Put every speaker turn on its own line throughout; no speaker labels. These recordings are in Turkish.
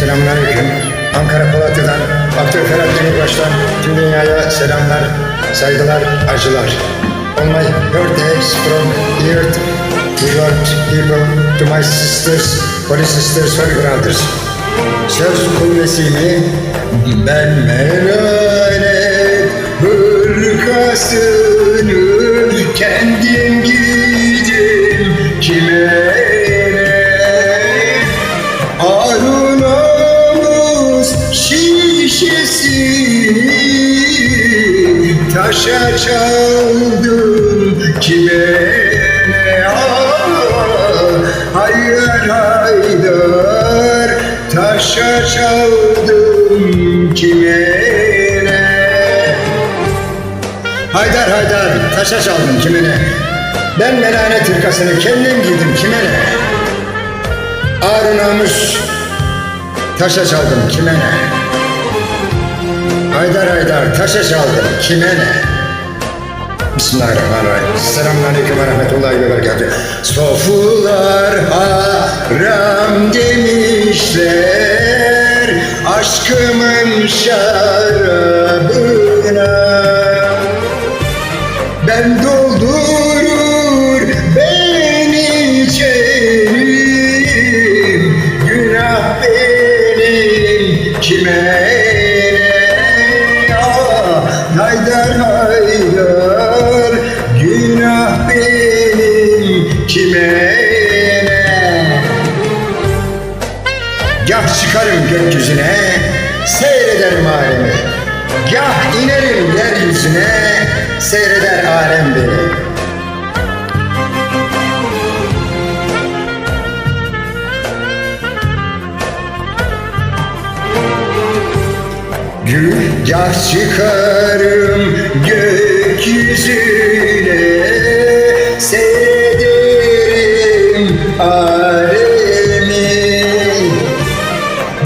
Selamünaleyküm. Ankara Polatya'dan Aktör Ferhat Demirbaş'tan tüm dünyaya selamlar, saygılar, acılar. On my birthdays from here to your people, to my sisters, holy sisters, holy brothers. Söz kuvvesini ben melanet şişesini taşa çaldım kime ne? Haydar haydar taşa çaldım kime ne? Haydar haydar taşa çaldım kime ne? Ben melanet hırkasını kendim giydim kime ne? Ağrı namus taşa çaldım kime ne? Haydar haydar taşa çaldım kime ne? Bismillahirrahmanirrahim. Selamünaleyküm ve rahmetullahi ve berekatuhu. Sofular haram demişler aşkımın şarabına. Benim kime ne Ah, Haydar haydar Günah benim kime Gah çıkarım gökyüzüne, seyrederim alemi. Gah inerim yeryüzüne, seyreder alem beni. Gah çıkarım gökyüzüne, seyrederim alemi.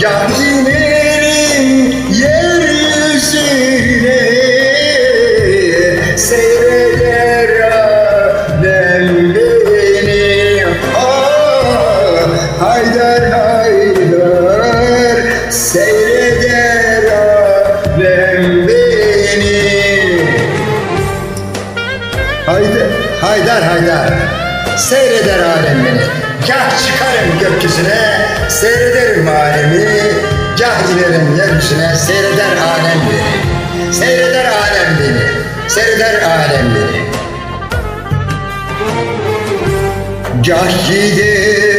Gah inerim yeryüzüne. Seyreder alem beni. Ah, Haydar Haydi, haydar haydar seyreder alem beni. Gah çıkarım gökyüzüne, seyrederim alemi. Gah inerim yeryüzüne, seyreder alem beni. Seyreder alem beni, seyreder alem beni. Gah giderim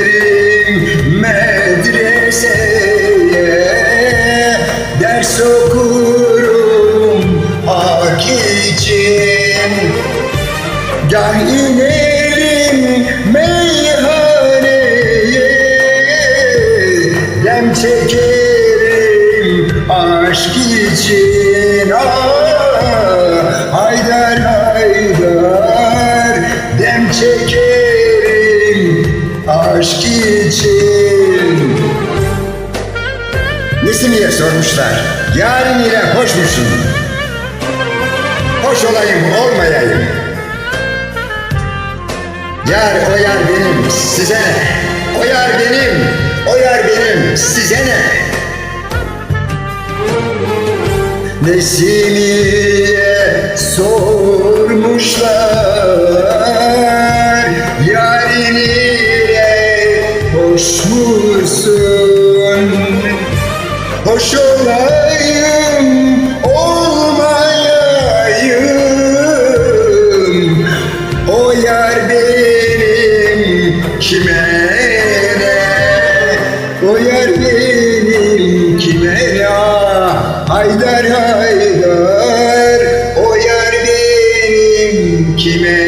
Gah inerim meyhaneye ah, Dem çekerim aşk için. Nesimiye sormuşlar? Yarın ile hoş musun? Hoş olayım olmayayım Yar o yar benim size ne? O yar benim, o yar benim size ne? Nesimiye kime ne? O yar benim kime ne Haydar haydar. O benim kime